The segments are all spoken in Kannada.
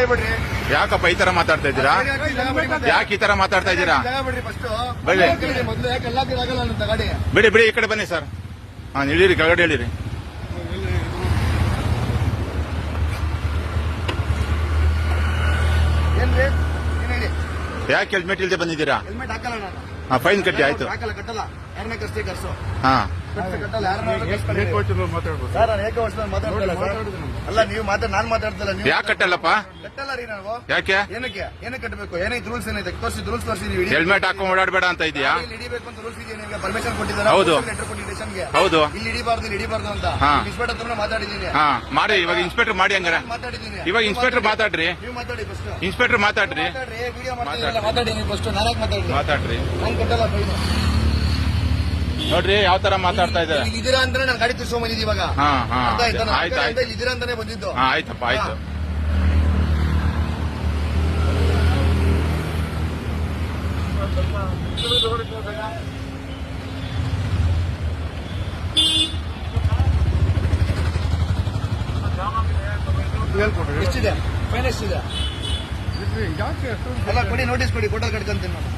ಹೇಳ್ಬಿಡ್ರಿ ಯಾಕಪ್ಪ ಈ ತರ ಮಾತಾಡ್ತಾ ಇದ್ದೀರಾ? ಯಾಕೆ ಈ ತರ ಮಾತಾಡ್ತಾ ಇದ್ದೀರಾ? ಬಿಡ್ರಿ ಫಸ್ಟ್ ಬನ್ನಿ. ಮೊದಲು? ಯಾಕೆ ಎಲ್ಲ ಆಗಲ್ಲ ನನ್ನ ಗಾಡಿ ಬಿಡಿ ಬಿಡಿ ಈ ಕಡೆ ಬನ್ನಿ ಸರ್. ಹಾ ಇಳಿರಿ ಕೆಳಗಡೆ ಇಳಿರಿ. ಏನ್ರಿ? ಏನ್ ಹೇಳಿ? ಯಾಕೆ ಹೆಲ್ಮೆಟ್ ಇಲ್ದೆ ಬಂದಿದ್ದೀರಾ? ಹೆಲ್ಮೆಟ್ ಹಾಕಲ್ಲ ನಾನು. ಹಾ ಫೈನ್ ಕಟ್ಟಿ ಆಯ್ತು. ಹಾಕಲ್ಲ ಕಟ್ಟಲ್ಲ. ಯಾರನ್ನ ಕರ್ಸಿ ಕರ್ಸು ಸರ್ ನಾನು ಏಕ ವರ್ಷದಲ್ಲಿ ಮಾತಾಡ್ತಿಲ್ಲ ಸರ್. ಅಲ್ಲ ನೀವು ಮಾತಾಡ್ ನಾನು ಮಾತಾಡ್ತಿಲ್ಲ ನೀವು ಯಾಕೆ ಕಟ್ಟಲ್ಲಪ್ಪ? ಕಟ್ಟಲ್ಲ ರೀ ನಾವು ಯಾಕೆ? ಏನಕ್ಕೆ? ಏನಕ್ಕೆ ಕಟ್ಟಬೇಕು? ಏನೈತೆ ರೂಲ್ಸ್ ಏನೈತೆ ತೋರಿಸಿ ರೂಲ್ಸ್ ತೋರಿಸಿ ನೀವು ಹೆಲ್ಮೆಟ್ ಹಾಕೊಂಡು ಓಡಾಡ್ಬೇಡ ಅಂತ ಇದೆಯಾ? ಇಲ್ಲಿ ಹಿಡಿಬೇಕು ಅಂತ ರೂಲ್ಸ್ ಇದೆಯಾ ನಿಮಗೆ? ಪರ್ಮಿಷನ್ ಕೊಟ್ಟಿದ್ದಾರೆ? ಹೌದು. ಲೆಟರ್ ಸ್ಟೇಷನ್ಗೆ? ಹೌದು. ಇಲ್ಲಿ ಹಿಡಿಬಾರ್ದು ಇಲ್ಲಿ ಹಿಡಿಬಾರ್ದು ಅಂತ. ಹಾ. ಇನ್ಸ್ಪೆಕ್ಟರ್ ಹತ್ರ ಮಾತಾಡಿದ್ದೀನಿ. ಹಾ ಮಾಡಿ ಇವಾಗ ಇನ್ಸ್ಪೆಕ್ಟರ್ ಮಾಡಿ ಹಂಗಾರ. ಮಾತಾಡಿದ್ದೀನಿ. ಇವಾಗ ಇನ್ಸ್ಪೆಕ್ಟರ್ ಮಾತಾಡ್ರಿ. ನೀವು ಮಾತಾಡಿ ಫಸ್ಟ್ ಇನ್ಸ್ಪೆಕ್ಟರ್ ಮಾತಾಡ್ರಿ. ಮಾತಾಡ್ರಿ. ವಿಡಿಯೋ ಮಾತಾಡಿ ಫಸ್ಟ್ ನಾನು ಮಾತಾಡ್ರಿ ಮಾತಾಡ್ರಿ. ನಾನು ಕಟ್ಟಲ್ಲ ಫೈನ್ ನೋಡ್ರಿ ಯಾವ ತರ ಮಾತಾಡ್ತಾ ಇದ್ದಾರೆ? ಇದೀರಾ ಅಂದ್ರೆ ನಾನು ಗಾಡಿ ತಿರ್ಸ್ಕೊಂಡ್ ಬಂದಿದ್ದು ಇವಾಗ. ಹಾ ಹಾ ಅರ್ಥ ಆಯ್ತಾ? ನಾನು ಆಯ್ತು ಆಯ್ತು. ಇಲ್ಲಿ ಇದೀರಾ ಅಂತಾನೆ ಬಂದಿದ್ದು. ಹಾ ಆಯ್ತಪ್ಪ ಆಯ್ತು. ಎಷ್ಟಿದೆ? ಫೈನ್ ಎಷ್ಟಿದೆ? ಅಲ್ಲ ಕೊಡಿ ನೋಟಿಸ್ ಕೊಡಿ ಫೋಟೋ ಕಟ್ಕೊಂತೀನಿ ನಾನು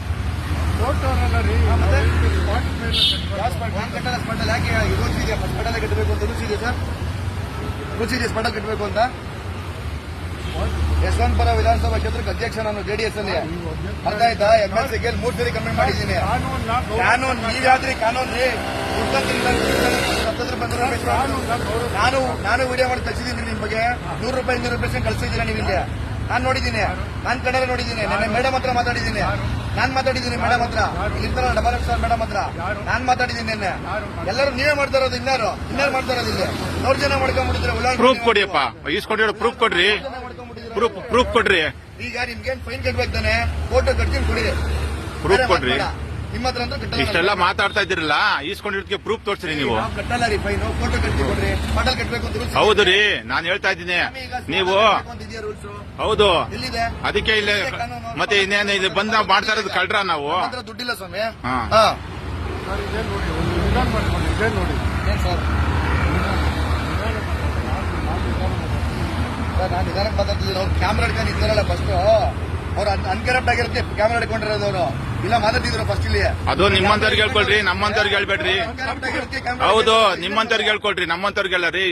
ನಾನು ಕಟ್ಟಲ್ಲ ಸ್ಪಾಟಲ್ಲಿ ಯಾಕೆ ರೂಲ್ಸ್ ಇದೆಯಾ ಸ್ಪಾಟಲ್ಲೇ ಕಟ್ಟಬೇಕು ಅಂತ ರೂಲ್ಸ್ ಇದೆ ಸರ್? ಪ್ರೊಸೀಜರ್ಸ್ ಸ್ಪಾಟಲ್ಲಿ ಕಟ್ಟಬೇಕು ಅಂತ. ಯಶವಂತಪುರ ವಿಧಾನಸಭಾ ಕ್ಷೇತ್ರಕ್ಕೆ ಅಧ್ಯಕ್ಷ ನಾನು ಜೆಡಿಎಸ್ ಅಲ್ಲಿ. ಅರ್ಥ ಆಯ್ತಾ? ಎಂ ಎಲ್ ಸಿ ಮೂರ್ ಸರಿ ಕಮೆಂಟ್ ಮಾಡಿದ್ದೀನಿ. ಕಾನೂನು ನೀವ್ಯಾದ್ರಿ ಕಾನೂನು ರೀ. ನಾನು ನಾನು ವಿಡಿಯೋ ಮಾಡಿ ತರಿಸಿದ್ದೀನಿ ನಿಮ್ ಬಗ್ಗೆ. ನೂರು ರೂಪಾಯಿ, ಇನ್ನೂರು ರೂಪಾಯಿ ಕಳಿಸಿದ್ದೀರಾ ನೀವು ಇಲ್ಲಿ? ನಾನು ನೋಡಿದ್ದೀನಿ. ನಾನು ಕಡೆ ನೋಡಿದ್ದೀನಿ. ನನ್ನ ಮೇಡಮ್ ಹತ್ರ ಮಾತಾಡಿದ್ದೀನಿ. ನಾನ್ ಮಾತಾಡಿದ್ದೀನಿ ಮೇಡಮ್ ಹತ್ರ. ಇರ್ತಾರಲ್ಲ ಡಬಲ್ ಎಕ್ಸ್ ಮೇಡಮ್ ಹತ್ರ. ನಾನ್ ಮಾತಾಡಿದ್ದೀನಿ ನಿನ್ನೆ. ಎಲ್ಲರೂ ನೀವೇ ಮಾಡ್ತಾ ಇರೋದು ಇನ್ನಾರು ಇನ್ನಾರು ಮಾಡ್ತಾ ಇರೋದು ಇಲ್ಲಿ? ನೂರು ಜನ ಮಾಡ್ಕೊಂಡ್ಬಿಟ್ಟಿದ್ರೆ ಪ್ರೂಫ್ ಕೊಡಿಯಪ್ಪ ಈಸ್ಕೊಂಡಿರೋ ಪ್ರೂಫ್ ಕೊಡ್ರಿ. ಪ್ರೂಫ್ ಪ್ರೂಫ್ ಕೊಡ್ರಿ. ಈಗ ನಿಮ್ಗೇನ್ ಫೈನ್ ಕಟ್ಬೇಕು ತಾನೆ? ಫೋಟೋ ಕಟ್ತೀನಿ ಕೊಡಿ. ಪ್ರೂಫ್ ಕೊಡ್ರಿ. ನಿಮ್ಮ ಹತ್ರ ಅಂತ ಕಟ್ಟಲ್ಲ. ಇಷ್ಟೆಲ್ಲ ಮಾತಾಡ್ತಾ ಇದ್ದೀರಲ್ಲ ಈಸ್ಕೊಂಡಿರೋದಕ್ಕೆ ಪ್ರೂಫ್ ತೋರಿಸ್ರಿ ನೀವು. ನಾವು ಕಟ್ಟಲ್ಲ ರೀ ಫೈನ್ ಫೋಟೋ ಕಟ್ಟಿ ಕೊಡ್ರಿ ಬಾಟಲ್ ಕಟ್ಟಬೇಕು ಅಂತ ರೂಲ್ಸ್ ಹೌದು ರೀ ನಾನು ಹೇಳ್ತಾ ಇದ್ದೀನಿ. ನೀವು ರೂಲ್ಸ್ ಹೌದು. ಎಲ್ಲಿದೆ? ಅದಕ್ಕೆ ಇಲ್ಲಿ ಮತ್ತೆ ಇನ್ನೇನು ಇದು ಬಂದ್ ನಾವು ಮಾಡ್ತಾ ಇರೋದು ಕಳ್ರ ನಾವು. ನಮ್ಮ ಹತ್ರ ದುಡ್ಡಿಲ್ಲ ಸ್ವಾಮಿ. ಹಾ. ಹಾ. ಏನ್ ಸರ್? ಸರ್ ನಾನು ನಿಧಾನಕ್ಕೆ ಮಾತಾಡ್ತಿದ್ದೀನಿ. ಅವ್ರು ಕ್ಯಾಮ್ರಾ ಹಿಡ್ಕೊಂಡು ಇದ್ದಾರಲ್ಲ ಫಸ್ಟ್ ಅವ್ರು ಅನ್ಕರಪ್ಟ್ ಆಗಿರುತ್ತೆ ಕ್ಯಾಮ್ರಾ ಹಿಡ್ಕೊಂಡಿರೋದು ಅವರು. ಇಲ್ಲ ಮಾತಾಡ್ತಿದ್ರು ಫಸ್ಟ್ ಇಲ್ಲಿ. ಅದು ನಿಮ್ಮಂತವ್ರಿಗೆ ಹೇಳ್ಕೊಳ್ರಿ ನಮ್ಮಂತವ್ರಿಗೆ ಹೇಳ್ಬೇಡ್ರಿ. ಹೌದು ನಿಮ್ಮಂತವ್ರಿಗೆ ಹೇಳ್ಕೊಳ್ರಿ ನಮ್ಮಂತವ್ರಿಗೆಲ್ಲ ರೀ